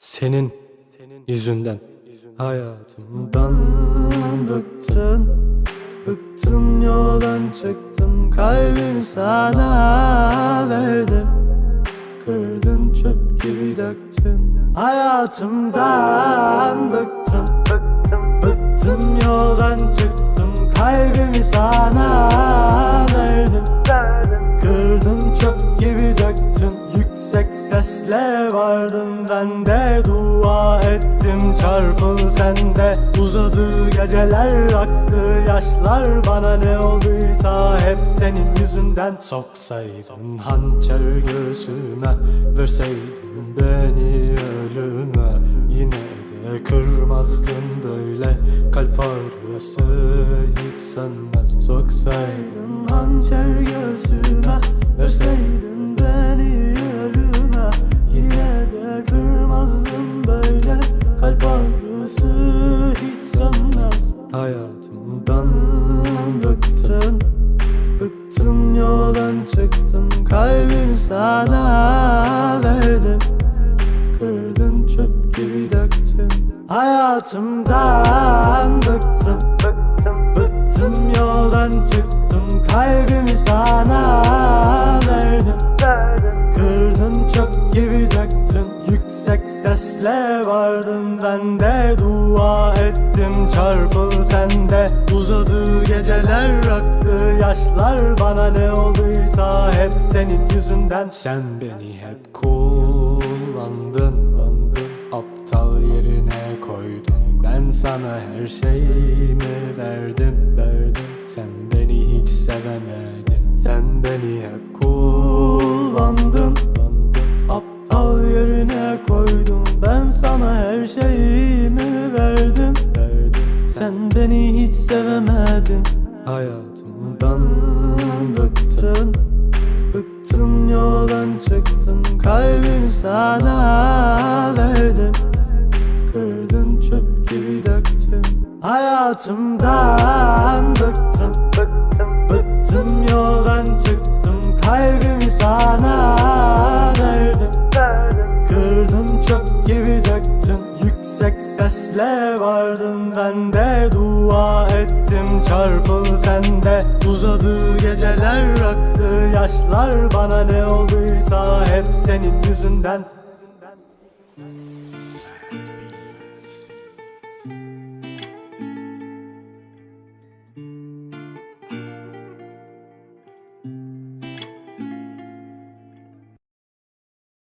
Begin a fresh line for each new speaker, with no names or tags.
Senin yüzünden. Hayatımdan bıktın Bıktım yoldan çıktım kalbimi sana verdim Kırdın çöp gibi döktün. Hayatımdan Bıktım, bıktım yoldan çıktım kalbimi sana Yüksek sesle vardım ben de. Dua ettim çarpıl sende. Uzadı geceler aktı yaşlar. Bana ne olduysa hep senin yüzünden. Soksaydın hançer göğsüme Verseydin beni ölüme. Yine de kırmazdım böyle Kalp ağrısı hiç sönmez. Soksaydın hançer göğsüme Verseydin sana verdim. Kırdın çöp gibi döktün Hayatımdan bıktım. Bıktım Bıktım yoldan çıktım. Kalbimi sana verdim. Kırdın çöp gibi döktün Yüksek sesle vardım ben de Dua ettim çarpıl sende. Uzadı geceler aktı yaşlar Bana ne olduysa hep senin yüzünden. Sen beni hep kullandın Aptal yerine koydun. Ben sana her şeyimi verdim verdim sevemedin. Hayatımdan bıktın. Bıktım yoldan çıktım Kalbimi sana verdim. Kırdın çöp gibi döktün. Hayatımdan bıktım sesle vardım ben de Dua ettim çarpıl sende. Uzadı geceler aktı yaşlar Bana ne olduysa hep senin yüzünden